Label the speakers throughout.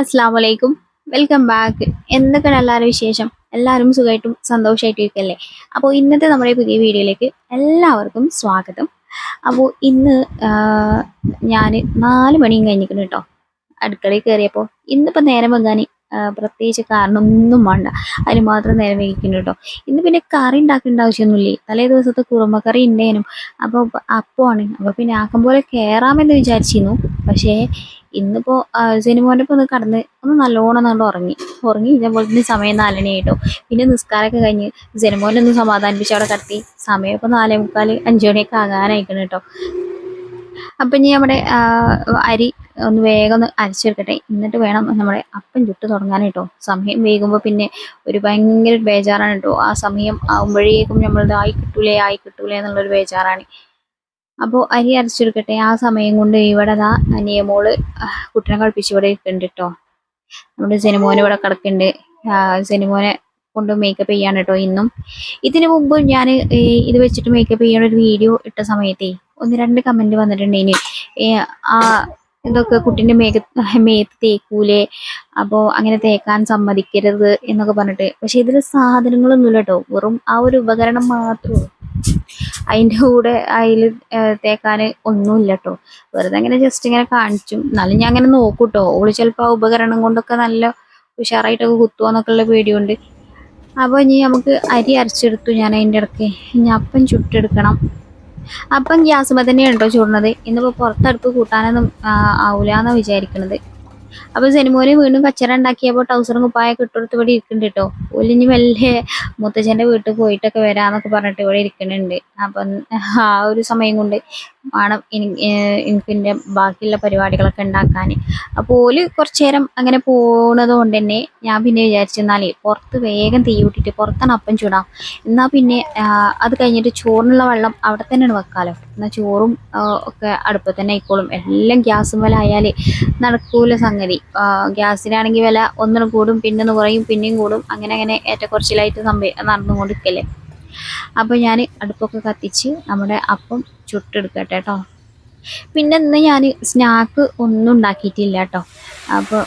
Speaker 1: അസ്സാം വലൈക്കും welcome back എന്തൊക്കെയാണ് എല്ലാവരും വിശേഷം? എല്ലാവരും സുഖമായിട്ടും സന്തോഷമായിട്ടും ഇരിക്കല്ലേ? അപ്പോൾ ഇന്നത്തെ നമ്മുടെ പുതിയ വീഡിയോയിലേക്ക് എല്ലാവർക്കും സ്വാഗതം. അപ്പോൾ ഇന്ന് ഞാൻ നാല് മണിയും കഴിഞ്ഞിരിക്കുന്നു കേട്ടോ. അടുക്കളയിൽ കയറിയപ്പോൾ ഇന്നിപ്പോൾ നേരം വെക്കാൻ പ്രത്യേകിച്ച് കാരണമൊന്നും വേണ്ട. അതിന് മാത്രം നേരം വൈകിക്കുന്നു കേട്ടോ. ഇന്ന് പിന്നെ കറി ഉണ്ടാക്കേണ്ട ആവശ്യമൊന്നുമില്ലേ? തലേ ദിവസത്തെ കുറുമക്കറി ഉണ്ടേനും അപ്പോൾ അപ്പമാണ് അപ്പോൾ പിന്നെ ആക്കം പോലെ കയറാമെന്ന് വിചാരിച്ചിരുന്നു. പക്ഷേ ഇന്നിപ്പോ സിനിമോന്റെ ഒന്ന് കടന്ന് ഒന്ന് നല്ലോണം കണ്ട് ഉറങ്ങി. ഉറങ്ങി ഇതേപോലെ തന്നെ സമയം നാലണിയായിട്ടോ പിന്നെ നിസ്കാരമൊക്കെ കഴിഞ്ഞ് സിനിമോനെ ഒന്ന് സമാധാനിപ്പിച്ച് അവിടെ കടത്തി. സമയം ഇപ്പൊ നാലേ മുക്കാൽ അഞ്ചു മണിയൊക്കെ ആകാനായിക്കണം കേട്ടോ. അപ്പം ഇനി നമ്മുടെ അരി ഒന്ന് വേഗം ഒന്ന് അരച്ചെടുക്കട്ടെ. എന്നിട്ട് വേണം നമ്മുടെ അപ്പം ചുട്ട് തുടങ്ങാനായിട്ടോ സമയം വേകുമ്പോ പിന്നെ ഒരു ഭയങ്കര ബേജാറാണ് കേട്ടോ. ആ സമയം ആകുമ്പോഴേക്കും നമ്മളത് ആയി കിട്ടൂലേ ആയി കിട്ടൂലേ എന്നുള്ളൊരു ബേജാറാണ്. അപ്പോൾ അരി അരച്ചെടുക്കട്ടെ. ആ സമയം കൊണ്ട് ഇവിടെ ദാ അനിയമോൾ കുട്ടനെ കളിപ്പിച്ച് ഇവിടെ ഇരിക്കുന്നുണ്ട് കേട്ടോ നമ്മുടെ സിനിമോനെ ഇവിടെ കിടക്കുന്നുണ്ട് സിനിമോനെ കൊണ്ട് മേക്കപ്പ് ചെയ്യാണ് കേട്ടോ ഇന്നും. ഇതിനു മുമ്പ് ഞാൻ ഇത് വെച്ചിട്ട് മേക്കപ്പ് ചെയ്യണ ഒരു വീഡിയോ ഇട്ട സമയത്തേ ഒന്ന് രണ്ട് കമന്റ് വന്നിട്ടുണ്ട് ഇനി ആ ഇതൊക്കെ കുട്ടീന്റെ മേക മേത്ത് തേക്കൂലേ? അപ്പോൾ അങ്ങനെ തേക്കാൻ സമ്മതിക്കരുത് എന്നൊക്കെ പറഞ്ഞിട്ട്. പക്ഷെ ഇതിൽ സാധനങ്ങളൊന്നുമില്ല കേട്ടോ വെറും ആ ഒരു ഉപകരണം മാത്രമേ അതിന്റെ കൂടെ അതിൽ തേക്കാൻ ഒന്നുമില്ല കേട്ടോ വെറുതെ ഇങ്ങനെ ജസ്റ്റ് ഇങ്ങനെ കാണിച്ചു. എന്നാലും ഞാൻ അങ്ങനെ നോക്കും കേട്ടോ ഓൾ ചിലപ്പോൾ ആ ഉപകരണം കൊണ്ടൊക്കെ നല്ല ഉഷാറായിട്ടൊക്കെ കുത്തുവാന്നൊക്കെ ഉള്ള പേടിയുണ്ട്. അപ്പോൾ ഇനി നമുക്ക് അരി അരച്ചെടുത്തു ഞാൻ അതിന്റെ ഇടയ്ക്ക്. ഇനി അപ്പം ചുട്ടെടുക്കണം. അപ്പം ഗ്യാസ് തന്നെയാണ് കേട്ടോ ചൂടുന്നത് ഇന്നിപ്പോൾ പുറത്തടുപ്പ് കൂട്ടാനൊന്നും ആവില്ല എന്നാണ് വിചാരിക്കണത്. അപ്പൊ സെനിമോന് വീണ്ടും കച്ചറ ഉണ്ടാക്കിയപ്പോൾ ടൗസറും കുപ്പായൊക്കെ ഇട്ടെടുത്ത് ഇവിടെ ഇരിക്കുന്നുണ്ട് കേട്ടോ. ഒലിഞ്ഞ് മെല്ലെ മുത്തച്ഛന്റെ വീട്ടിൽ പോയിട്ടൊക്കെ വരാന്നൊക്കെ പറഞ്ഞിട്ട് ഇവിടെ ഇരിക്കുന്നുണ്ട്. അപ്പം ആ ഒരു സമയം കൊണ്ട് വേണം എനിക്ക് എന്റെ ബാക്കിയുള്ള പരിപാടികളൊക്കെ ഉണ്ടാക്കാൻ. അപ്പോൾ ഓൽ കുറച്ചു നേരം അങ്ങനെ പോണത് കൊണ്ട് തന്നെ ഞാൻ പിന്നെ വിചാരിച്ചെന്നാലേ പുറത്ത് വേഗം തീ കൂട്ടിയിട്ട് പുറത്താണ് അപ്പം ചൂടാം. എന്നാൽ പിന്നെ അത് കഴിഞ്ഞിട്ട് ചോറിനുള്ള വെള്ളം അവിടെ തന്നെയാണ് വെക്കാലോ. എന്നാൽ ചോറും ഒക്കെ അടുപ്പത്തന്നെ ആയിക്കോളും. എല്ലാം ഗ്യാസും ആയാൽ നടക്കൂല സംഗതി ആ, ഗ്യാസിനാണെങ്കിൽ വില ഒന്നിന് കൂടും പിന്നൊന്ന് കുറയും പിന്നെയും കൂടും. അങ്ങനെ അങ്ങനെ ഏറ്റക്കുറച്ചിലായിട്ട് സംഭവ നടന്നുകൊണ്ടിരിക്കല്ലേ. അപ്പോൾ ഞാൻ അടുപ്പൊക്കെ കത്തിച്ച് നമ്മുടെ അപ്പം ചുട്ടെടുക്കട്ടെ കേട്ടോ പിന്നെ ഇന്ന് ഞാൻ സ്നാക്ക് ഒന്നും ഉണ്ടാക്കിയിട്ടില്ല കേട്ടോ അപ്പോൾ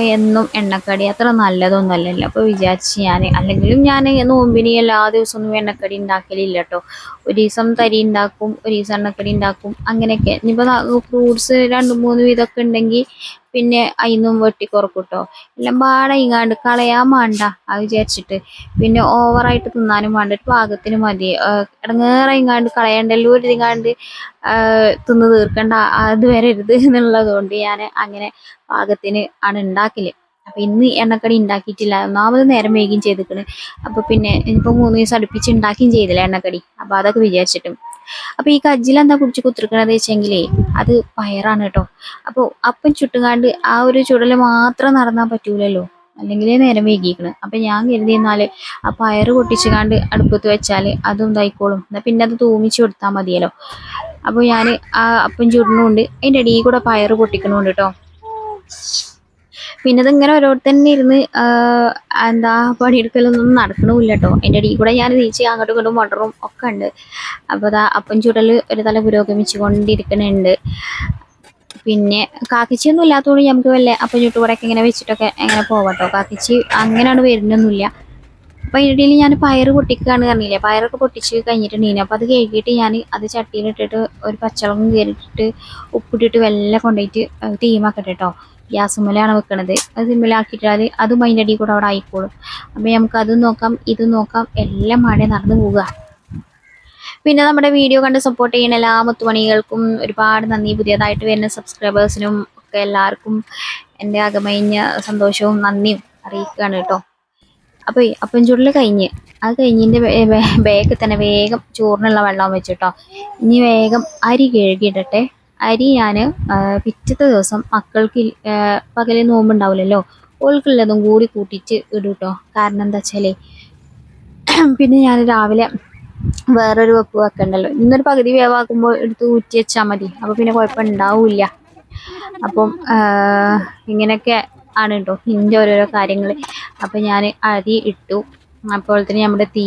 Speaker 1: എന്നും എണ്ണക്കടി അത്ര നല്ലതൊന്നും അല്ലല്ലോ അപ്പോൾ വിചാരിച്ച് ഞാൻ അല്ലെങ്കിലും ഞാൻ നോമ്പിന് എല്ലാ ദിവസമൊന്നും എണ്ണക്കടി ഉണ്ടാക്കലില്ല കേട്ടോ ഒരു ദിവസം തരി ഉണ്ടാക്കും ഒരു ദിവസം എണ്ണക്കടി ഉണ്ടാക്കും അങ്ങനെയൊക്കെ. ഇനിയിപ്പോൾ ഫ്രൂട്ട്സ് രണ്ട് മൂന്ന് വിധമൊക്കെ ഉണ്ടെങ്കിൽ പിന്നെ അതിന്നും വെട്ടി കുറക്കും എല്ലാം പാടെ ഇങ്ങാണ്ട് കളയാൻ വേണ്ട അത് വിചാരിച്ചിട്ട്. പിന്നെ ഓവറായിട്ട് തിന്നാനും വേണ്ട ഒരു പാകത്തിന് മതി. ഇടങ്ങേറെ ഇങ്ങാണ്ട് കളയണ്ടല്ലോ ഒരു ഇങ്ങാണ്ട് തിന്ന് തീർക്കണ്ട അത് വരരുത് എന്നുള്ളതുകൊണ്ട് ഞാൻ അങ്ങനെ പാകത്തിന് ആണ് ഉണ്ടാക്കൽ അപ്പൊ ഇന്ന് എണ്ണക്കടി ഉണ്ടാക്കിയിട്ടില്ല ഒന്നാമത് നേരം വൈകിയും ചെയ്തിക്കണ്. അപ്പോൾ പിന്നെ ഇനിയിപ്പോ മൂന്ന് ദിവസം അടുപ്പിച്ച് ഉണ്ടാക്കിയും ചെയ്തില്ല എണ്ണക്കടി. അപ്പോൾ അതൊക്കെ വിചാരിച്ചിട്ടും. അപ്പൊ ഈ കജ്ജിൽ എന്താ കുടിച്ച് കുത്തിരിക്കണത് വെച്ചെങ്കിലേ അത് പയറാണ് കേട്ടോ. അപ്പോൾ അപ്പം ചുട്ടുകാണ്ട് ആ ഒരു ചുടൽ മാത്രം നടന്നാൽ പറ്റൂലല്ലോ. അല്ലെങ്കിൽ നേരം വൈകിക്കണ്. അപ്പൊ ഞാൻ കരുതി എന്നാൽ ആ പയറ് പൊട്ടിച്ചുകാണ്ട് അടുപ്പത്ത് വെച്ചാൽ അതും ഇതായിക്കോളും. എന്നാ പിന്നെ അത് തൂമിച്ച് കൊടുത്താൽ മതിയല്ലോ. അപ്പോൾ ഞാൻ ആ അപ്പം ചുടുന്നുണ്ട് അതിന്റെ ഇടയിൽ കൂടെ പയറ് പൊട്ടിക്കണുണ്ട് കേട്ടോ. പിന്നെ ഇതിങ്ങനെ ഓരോരുത്തന്നെ ഇരുന്ന് എന്താ പണിയെടുക്കലൊന്നും നടക്കണമില്ല കേട്ടോ എന്റെ അടിയിൽ കൂടെ ഞാൻ തിരിച്ച് അങ്ങോട്ടും ഇങ്ങോട്ടും മൊട്ടറും ഒക്കെ ഉണ്ട്. അപ്പോൾ അതാ അപ്പം ചുടൽ ഒരു തല പുരോഗമിച്ചു കൊണ്ടിരിക്കുന്നുണ്ട് പിന്നെ കാക്കിച്ചിയൊന്നും ഇല്ലാത്തതുകൊണ്ട് നമുക്ക് വല്ല അപ്പം ചുട്ടുകൂടെയൊക്കെ ഇങ്ങനെ വെച്ചിട്ടൊക്കെ എങ്ങനെ പോവാട്ടോ. കാക്കിച്ചി അങ്ങനെയാണ് വരുന്നൊന്നുമില്ല. അപ്പോൾ ഇടയിൽ ഞാൻ പയർ പൊട്ടിക്കുകയാണ് പറഞ്ഞില്ലേ? പയറൊക്കെ പൊട്ടിച്ച് കഴിഞ്ഞിട്ടുണ്ടെങ്കിൽ അപ്പോൾ അത് കഴുകിയിട്ട് ഞാൻ അത് ചട്ടിയിലിട്ടിട്ട് ഒരു പച്ചവളം കയറിയിട്ട് ഉപ്പിട്ടിട്ട് വെല്ലം കൊണ്ടുപോയിട്ട് തീമാക്കട്ടെ കേട്ടോ ഗ്യാസ് മുലയാണ് വെക്കണത്. അത് സിമ്മിലാക്കിയിട്ടാൽ അതും അതിന്റെ അടിയിൽ കൂടെ അവിടെ ആയിക്കോളും. അപ്പോൾ നമുക്ക് അതും നോക്കാം ഇതും നോക്കാം എല്ലാം മഴ നടന്നു പോവുക. പിന്നെ നമ്മുടെ വീഡിയോ കണ്ട് സപ്പോർട്ട് ചെയ്യുന്ന എല്ലാ മുത്തുമണികൾക്കും ഒരുപാട് നന്ദി. പുതിയതായിട്ട് വരുന്ന സബ്സ്ക്രൈബേഴ്സിനും ഒക്കെ എല്ലാവർക്കും എന്റെ അകമഴിഞ്ഞ സന്തോഷവും നന്ദിയും അറിയിക്കുകയാണ് കേട്ടോ. അപ്പോൾ അപ്പം ചുരുൾ കഴിഞ്ഞ്. അത് കഴിഞ്ഞിന്റെ ബാഗ് തന്നെ വേഗം ചോറിനുള്ള വെള്ളം വെച്ചിട്ടോ ഇനി വേഗം അരി കഴുകിയിടട്ടെ. അരി ഞാൻ പിറ്റത്തെ ദിവസം മക്കൾക്ക് പകൽ നോമ്പുണ്ടാവില്ലല്ലോ ഓൾക്കുള്ളതും കൂടി കൂട്ടിയിട്ട് ഇടും കേട്ടോ കാരണം എന്താ വെച്ചാൽ പിന്നെ ഞാൻ രാവിലെ വേറൊരു വെപ്പ് വെക്കണ്ടല്ലോ. ഇന്നൊരു പകുതി വേവാക്കുമ്പോൾ എടുത്ത് ഊറ്റി വെച്ചാൽ മതി. അപ്പോൾ പിന്നെ കുഴപ്പമുണ്ടാവില്ല അപ്പം ഇങ്ങനെയൊക്കെ ആണ് കേട്ടോ ഇതിന്റെ ഓരോരോ കാര്യങ്ങൾ അപ്പം ഞാൻ അരി ഇട്ടു. അപ്പോൾ തന്നെ നമ്മുടെ തീ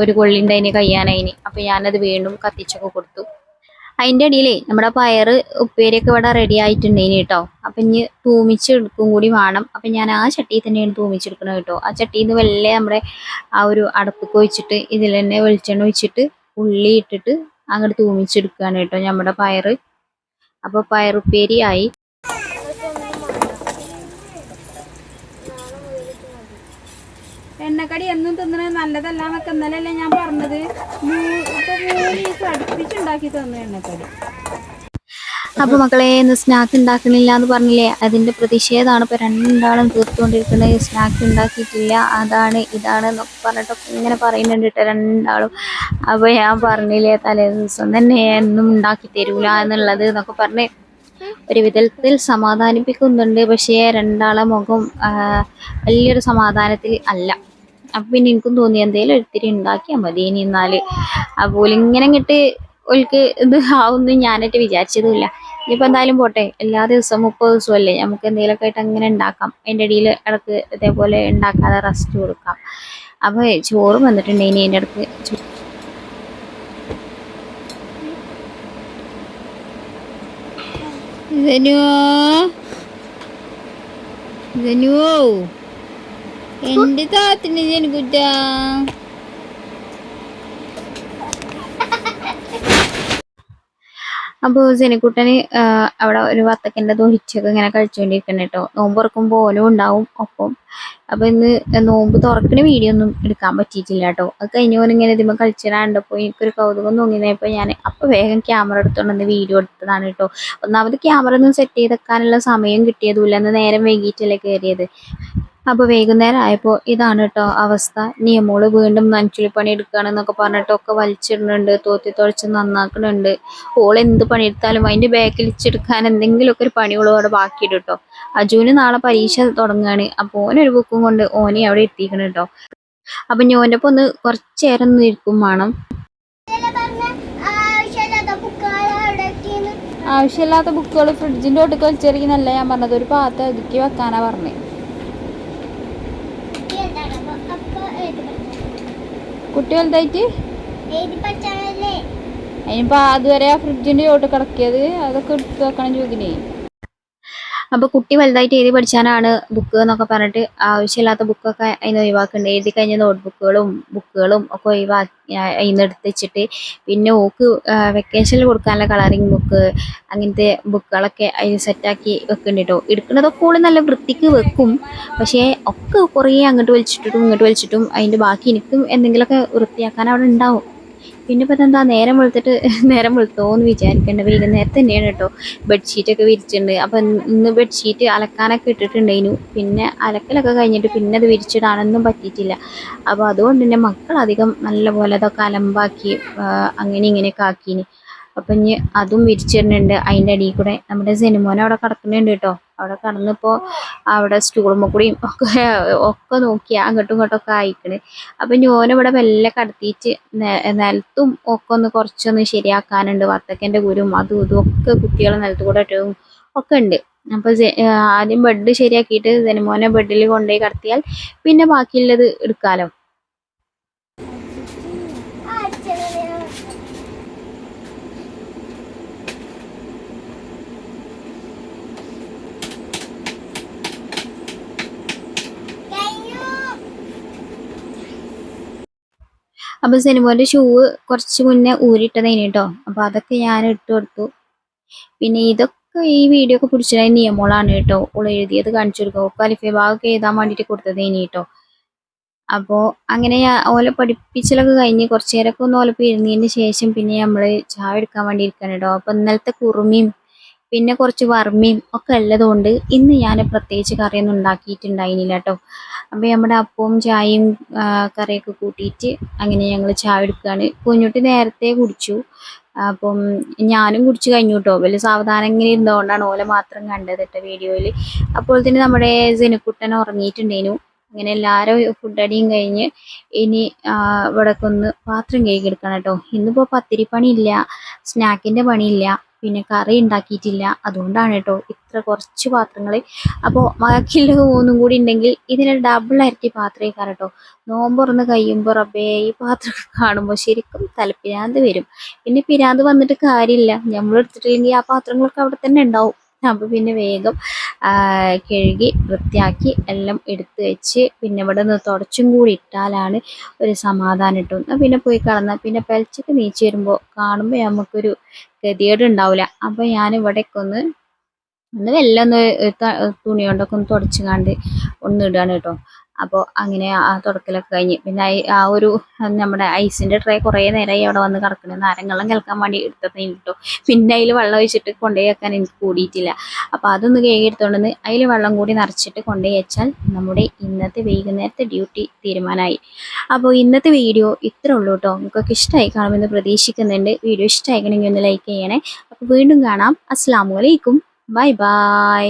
Speaker 1: ഒരു കൊള്ളിന്റെ അതിന് കഴിയാനതിന് അപ്പം ഞാനത് വീണ്ടും കത്തിച്ചൊക്കെ കൊടുത്തു. അതിന്റെ ഇടയിലേ നമ്മുടെ പയറ് ഉപ്പേരിയൊക്കെ ഇവിടെ റെഡി ആയിട്ടുണ്ടേനി കേട്ടോ അപ്പം ഇനി തൂമിച്ചെടുക്കും കൂടി വേണം. അപ്പം ഞാൻ ആ ചട്ടിയിൽ തന്നെയാണ് തൂമിച്ചെടുക്കുന്നത് കേട്ടോ ആ ചട്ടിയിൽ നിന്ന് വല്ല നമ്മുടെ ആ ഒരു അടപ്പൊക്കെ ഒഴിച്ചിട്ട് ഇതിൽ തന്നെ വെളിച്ചെണ്ണ ഒഴിച്ചിട്ട് ഉള്ളി ഇട്ടിട്ട് അങ്ങോട്ട് തൂമിച്ചെടുക്കുകയാണ് കേട്ടോ നമ്മുടെ പയർ അപ്പോൾ പയറുപ്പേരി ആയി.
Speaker 2: എണ്ണക്കടി എന്നും തിന്നണത് നല്ലതല്ല എന്നൊക്കെ ഇന്നലെയല്ലേ ഞാൻ പറഞ്ഞത്. അടുപ്പിച്ചുണ്ടാക്കി തന്നു എണ്ണക്കടി.
Speaker 1: അപ്പൊ മക്കളെ ഇന്ന് സ്നാക്ക് ഉണ്ടാക്കണില്ല എന്ന് പറഞ്ഞില്ലേ? അതിന്റെ പ്രതിഷേധമാണ് ഇപ്പൊ രണ്ടാളും തീർത്തുകൊണ്ടിരിക്കുന്നത്. സ്നാക്ക് ഉണ്ടാക്കിയിട്ടില്ല അതാണ് ഇതാണ് എന്നൊക്കെ പറഞ്ഞിട്ടൊക്കെ ഇങ്ങനെ പറയുന്നുണ്ട് കേട്ടോ രണ്ടാളും. അപ്പൊ ഞാൻ പറഞ്ഞില്ലേ തലേ ദിവസം തന്നെ ഒന്നും ഉണ്ടാക്കി തരൂല എന്നുള്ളത് എന്നൊക്കെ പറഞ്ഞ് ഒരു വിധത്തിൽ സമാധാനിപ്പിക്കുന്നുണ്ട്. പക്ഷേ രണ്ടാളെ മുഖം വലിയൊരു സമാധാനത്തിൽ അല്ല. അപ്പൊ പിന്നെ എനിക്കും തോന്നി എന്തേലും ഒരിത്തിരി ഉണ്ടാക്കിയാൽ മതി. ഇനി എന്നാൽ അപ്പോൾ ഇങ്ങനെ ഇങ്ങോട്ട് ഓൽക്ക് ഇത് ആവുമെന്ന് ഞാനായിട്ട് വിചാരിച്ചതുമില്ല. ഇനിയിപ്പോൾ എന്തായാലും പോട്ടെ. എല്ലാ ദിവസവും മുപ്പത് ദിവസമല്ലേ? നമുക്ക് എന്തെങ്കിലുമൊക്കെ ആയിട്ട് അങ്ങനെ ഉണ്ടാക്കാം. അതിന്റെ ഇടയിൽ ഇടയ്ക്ക് ഇതേപോലെ ഉണ്ടാക്കാതെ റെസ്റ്റ് കൊടുക്കാം. അപ്പോൾ ചോറ് വന്നിട്ടുണ്ട് ഇനി അതിന്റെ ഇടയ്ക്ക് ചോ-
Speaker 2: എന്റെ താത്തിന് ജനകുറ്റ
Speaker 1: അപ്പോൾ ജനക്കുട്ടന് അവിടെ ഒരു വത്തക്കന്റെ ദോഹിച്ചൊക്കെ ഇങ്ങനെ കഴിച്ചുകൊണ്ടിരിക്കണം കേട്ടോ നോമ്പ് തുറക്കുമ്പോൾ ഓലും ഉണ്ടാവും ഒപ്പം. അപ്പോൾ ഇന്ന് നോമ്പ് തുറക്കണ വീഡിയോ ഒന്നും എടുക്കാൻ പറ്റിയിട്ടില്ല കേട്ടോ അത് കഴിഞ്ഞ പോലെ ഇങ്ങനെ ഇതിമ്പോൾ കളിച്ചിടാണ്ടപ്പോൾ എനിക്കൊരു കൗതുകം തോന്നിയപ്പോൾ ഞാൻ അപ്പോൾ വേഗം ക്യാമറ എടുത്തുകൊണ്ട് വീഡിയോ എടുത്തതാണ് കേട്ടോ ഒന്നാമത് ക്യാമറ ഒന്നും സെറ്റ് ചെയ്തെക്കാനുള്ള സമയം കിട്ടിയതുമില്ല. എന്ന് നേരം വൈകിട്ടല്ലേ കയറിയത് അപ്പോൾ വൈകുന്നേരം ആയപ്പോൾ ഇതാണ് കേട്ടോ അവസ്ഥ. നിയമോൾ വീണ്ടും നനച്ചുള്ളി പണി എടുക്കുകയാണെന്നൊക്കെ പറഞ്ഞിട്ടൊക്കെ വലിച്ചിടുന്നുണ്ട് തോത്തി തുഴച്ച് നന്നാക്കുന്നുണ്ട്. ഓൾ എന്ത് പണിയെടുത്താലും അതിന്റെ ബാക്കിൽ ഇച്ചെടുക്കാൻ എന്തെങ്കിലുമൊക്കെ ഒരു പണികളും അവിടെ ബാക്കിയിടും കേട്ടോ അജുവിന് നാളെ പരീക്ഷ തുടങ്ങുകയാണ്. അപ്പോൾ ഓനൊരു ബുക്കും കൊണ്ട് ഓനെ അവിടെ എത്തിക്കണം കേട്ടോ അപ്പൊ ഞാൻ ഒപ്പം ഒന്ന് കുറച്ച് നേരം ഒന്ന് ഇരിക്കും വേണം.
Speaker 2: ആവശ്യമില്ലാത്ത ബുക്കുകൾ ഫ്രിഡ്ജിന്റെ ഒട്ടുക്ക് വലിച്ചെറിയുന്നല്ല ഞാൻ പറഞ്ഞത്. ഒരു പാത്രം ഒതുക്കി വെക്കാനാ പറഞ്ഞത് കുട്ടി വലുതായിട്ട് അതിനിപ്പോ അതുവരെ ആ ഫ്രിഡ്ജിന്റെ ചോട്ട് കിടക്കിയത്. അതൊക്കെ എടുത്ത് വെക്കണം ചോദിക്കണേ
Speaker 1: അപ്പൊ കുട്ടി വലുതായിട്ട് എഴുതി പഠിച്ചാനാണ് ബുക്ക് എന്നൊക്കെ പറഞ്ഞിട്ട് ആവശ്യമില്ലാത്ത ബുക്കൊക്കെ അതിന് ഒഴിവാക്കുന്നുണ്ട്. എഴുതി കഴിഞ്ഞ നോട്ട് ബുക്കുകളും ബുക്കുകളും ഒക്കെ ഒഴിവാക്കി അതിന് എടുത്ത് വെച്ചിട്ട് പിന്നെ ഓക്ക് വെക്കേഷനിൽ കൊടുക്കാനുള്ള കളറിങ് ബുക്ക് അങ്ങനത്തെ ബുക്കുകളൊക്കെ അതിന് സെറ്റാക്കി വെക്കുന്നുണ്ട് കേട്ടോ എടുക്കുന്നതൊക്കെ ഓൾ നല്ല വൃത്തിക്ക് വെക്കും. പക്ഷേ ഒക്കെ കുറേ അങ്ങോട്ട് വലിച്ചിട്ടിട്ടും ഇങ്ങോട്ട് വലിച്ചിട്ടും അതിന്റെ ബാക്കി എനിക്കും എന്തെങ്കിലുമൊക്കെ വൃത്തിയാക്കാൻ അവിടെ ഉണ്ടാവും. പിന്നെ ഇപ്പം എന്താ നേരം വെളുത്തിട്ട് നേരം വെളുത്തോ എന്ന് വിചാരിക്കേണ്ട. വൈകുന്നേരത്ത് തന്നെയാണ് കേട്ടോ ബെഡ്ഷീറ്റൊക്കെ വിരിച്ചിട്ടുണ്ട് അപ്പം ഇന്ന് ബെഡ്ഷീറ്റ് അലക്കാനൊക്കെ ഇട്ടിട്ടുണ്ടായിരുന്നു പിന്നെ അലക്കലൊക്കെ കഴിഞ്ഞിട്ട് പിന്നെ അത് വിരിച്ചിടാനൊന്നും പറ്റിയിട്ടില്ല. അപ്പോൾ അതുകൊണ്ട് തന്നെ മക്കൾ അധികം നല്ലപോലെ അതൊക്കെ അലമ്പാക്കി അങ്ങനെ ഇങ്ങനെയൊക്കെ ആക്കീന്. അപ്പം ഇനി അതും വിരിച്ചിടുന്നുണ്ട് അതിന്റെ അടിയിൽ കൂടെ നമ്മുടെ സിനിമോനെ അവിടെ കിടക്കുന്നുണ്ട് കേട്ടോ അവിടെ കടന്നിപ്പോൾ അവിടെ സ്റ്റൂളുമ്മ ഒക്കെ ഒക്കെ നോക്കി അങ്ങോട്ടും ഇങ്ങോട്ടും ഒക്കെ അയക്കണ് അപ്പം ഞാനിവിടെ മെല്ലെ കടത്തിയിട്ട് നിലത്തും ഒക്കെ ഒന്ന് കുറച്ചൊന്ന് ശരിയാക്കാനുണ്ട്. വത്തക്കന്റെ കുരും അതും ഇതും ഒക്കെ കുട്ടികളെ നിലത്ത് കൂടെ ഇട്ടും ഒക്കെ ഉണ്ട്. അപ്പോൾ ആദ്യം ബെഡ് ശരിയാക്കിയിട്ട് ജനമോനെ ബെഡിൽ കൊണ്ടുപോയി കടത്തിയാൽ പിന്നെ ബാക്കിയുള്ളത് എടുക്കാലോ. അപ്പൊ സിനിമോന്റെ ഷൂ കുറച്ച് മുന്നേ ഊരിട്ടതേനു കേട്ടോ അപ്പൊ അതൊക്കെ ഞാൻ ഇട്ട് കൊടുത്തു. പിന്നെ ഇതൊക്കെ ഈ വീഡിയോ ഒക്കെ പിടിച്ചത് നിയമോളാണ് കേട്ടോ ഓൾ എഴുതിയത് കാണിച്ചു കൊടുക്കുക. ക്വാളിഫൈ ഭാഗമൊക്കെ എഴുതാൻ വേണ്ടിയിട്ട് കൊടുത്തതേനി കേട്ടോ അപ്പോ അങ്ങനെ ഓലെ പഠിപ്പിച്ചലൊക്കെ കഴിഞ്ഞ് കുറച്ചു നേരമൊക്കെ ഒന്ന് ഓലപ്പം ഇരുന്നതിന് ശേഷം പിന്നെ നമ്മൾ ചായ എടുക്കാൻ വേണ്ടി ഇരിക്കണം കേട്ടോ അപ്പൊ ഇന്നലത്തെ കുറുമിയും പിന്നെ കുറച്ച് വർമ്മയും ഒക്കെ ഉള്ളതുകൊണ്ട് ഇന്ന് ഞാൻ പ്രത്യേകിച്ച് കറിയൊന്നും ഉണ്ടാക്കിയിട്ടുണ്ടായിരുന്നില്ല കേട്ടോ. അപ്പോൾ നമ്മുടെ അപ്പവും ചായയും കറിയൊക്കെ കൂട്ടിയിട്ട് അങ്ങനെ ഞങ്ങൾ ചായ എടുക്കുകയാണ്. കുഞ്ഞുട്ടി നേരത്തെ കുടിച്ചു. അപ്പം ഞാനും കുടിച്ചു കഴിഞ്ഞു കേട്ടോ. വലിയ സാവധാനം ഇങ്ങനെ ഇരുന്നതുകൊണ്ടാണ് ഓല മാത്രം കണ്ടത് കേട്ടോ വീഡിയോയിൽ അപ്പോൾ തന്നെ നമ്മുടെ സിനുക്കുട്ടൻ ഉറങ്ങിയിട്ടുണ്ടേനു. അങ്ങനെ എല്ലാവരും ഫുഡ് അടിയും കഴിഞ്ഞ് ഇനി ഇവിടെ കൊന്ന് പാത്രം കഴുകി എടുക്കണം കേട്ടോ. ഇന്നിപ്പോൾ പത്തിരി പണിയില്ല സ്നാക്കിന്റെ പണിയില്ല. പിന്നെ കറി ഉണ്ടാക്കിയിട്ടില്ല. അതുകൊണ്ടാണ് കേട്ടോ ഇത്ര കുറച്ച് പാത്രങ്ങൾ അപ്പോൾ ബാക്കിയുള്ള മൂന്നും കൂടി ഉണ്ടെങ്കിൽ ഇതിന് ഡബിൾ ഇരട്ടി പാത്രമേ കേട്ടോ നോമ്പുറന്ന് കഴിയുമ്പോൾ റബ്ബേ ഈ പാത്രം കാണുമ്പോൾ ശരിക്കും തലപ്പിരാന്ത് വരും. പിന്നെ പിരാന്ത് വന്നിട്ട് കാര്യമില്ല. നമ്മൾ എടുത്തിട്ടില്ലെങ്കിൽ ആ പാത്രങ്ങളൊക്കെ അവിടെ തന്നെ ഉണ്ടാവും. അപ്പോൾ പിന്നെ വേഗം കഴുകി വൃത്തിയാക്കി എല്ലാം എടുത്തു വെച്ച് പിന്നെ ഇവിടെ നിന്ന് തുടച്ചും കൂടി ഇട്ടാലാണ് ഒരു സമാധാനം ഇട്ടുന്നത് പിന്നെ പോയി കളന്ന പിന്നെ പെലച്ചക്ക് നീച്ച് വരുമ്പോൾ കാണുമ്പോൾ നമുക്കൊരു ഗതികേട് ഉണ്ടാവില്ല അപ്പോൾ ഞാൻ എല്ലാം ഒന്ന് തുണി കൊണ്ടൊക്കെ ഒന്ന് തുടച്ചുകാണ്ട് ഒന്ന് ഇടുകയാണ് കേട്ടോ. അപ്പോൾ അങ്ങനെ ആ തുടക്കലൊക്കെ കഴിഞ്ഞ്. പിന്നെ ആ ഒരു നമ്മുടെ ഐസിന്റെ ട്രേ കുറേ നേരമായി അവിടെ വന്ന് കിടക്കുന്നത് നാരങ്ങള്ളം കലക്കാൻ വേണ്ടി എടുത്തത് കിട്ടും പിന്നെ അതിൽ വെള്ളം ഒഴിച്ചിട്ട് കൊണ്ടുപോയി വെക്കാൻ എനിക്ക് കൂടിയിട്ടില്ല. അപ്പോൾ അതൊന്ന് കഴുകി എടുത്തുകൊണ്ട് അതിൽ വെള്ളം കൂടി നിറച്ചിട്ട് കൊണ്ടുപോയി വെച്ചാൽ നമ്മുടെ ഇന്നത്തെ വൈകുന്നേരത്തെ ഡ്യൂട്ടി തീരുമാനമായി. അപ്പോൾ ഇന്നത്തെ വീഡിയോ ഇത്രേ ഉള്ളൂ കേട്ടോ നിങ്ങൾക്കൊക്കെ ഇഷ്ടമായി കാണുമെന്ന് പ്രതീക്ഷിക്കുന്നുണ്ട്. വീഡിയോ ഇഷ്ടമായിക്കണമെങ്കിൽ ഒന്ന് ലൈക്ക് ചെയ്യണേ. അപ്പോൾ വീണ്ടും കാണാം. അസ്സാം വലൈക്കും ബൈ ബൈ.